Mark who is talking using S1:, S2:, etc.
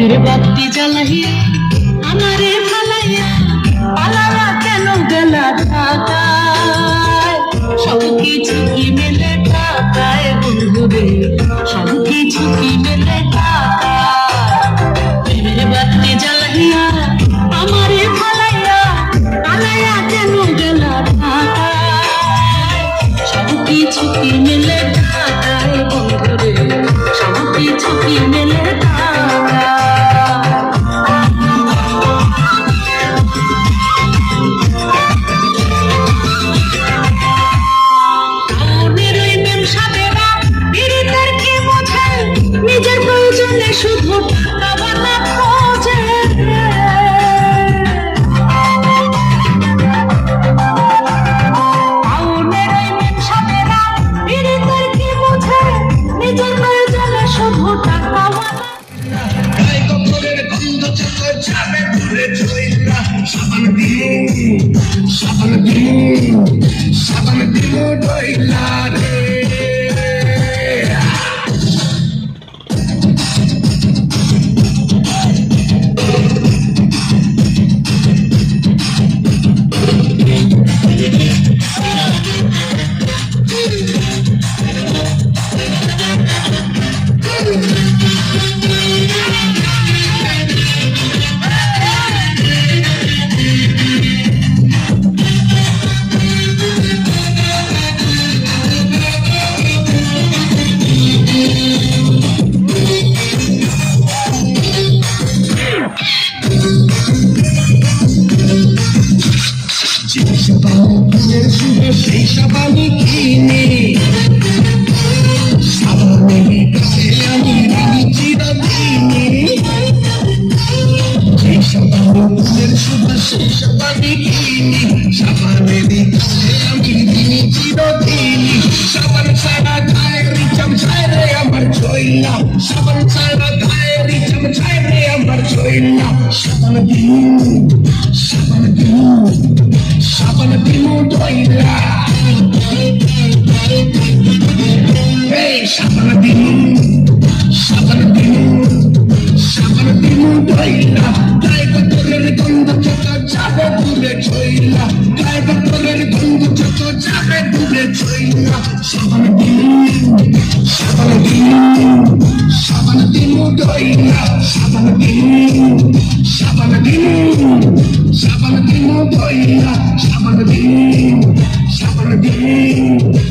S1: মনের বাতি জ্বালাই আমারে ভালাইয়া পালাবা কেন গেলা ঢাকায়? সব কিছু কি মেলে ঢাকায় বন্ধুরে সব কিছু কি মেলে ঢাকায় মনের বাতি জ্বালাইয়া,
S2: আমারে ভালাইয়া পালাইয়া কেন গেলা মেলে ঢাকায় সাবান দিন সাবান দিন ডইলা রে। সাবান কিনে শুধু সেই সাবানই কিনে সাবানের কাছে আমি দিনে চিরদিনে সাবান ছাড়া গায়ে রিচাম ছায় রে আমার ছইলা সাবান ছাড়া গায়ে রিচাম ছায় রে আমার ছইলা সাবান দিন সাবান দিন সাবান দিন ধইলা এই দিন সাবান দিন সাবান দিন ধইলা দূরে ছইলা গায়ে কতরের গন্ধ যত যাবে দূরে ছইলা সাবান দিন সাবান দিন সাবান দিন ধইলা, সাবান দিন সাবান দিন সাবান দিন ধইলা, সাবান দিন সাবান দিন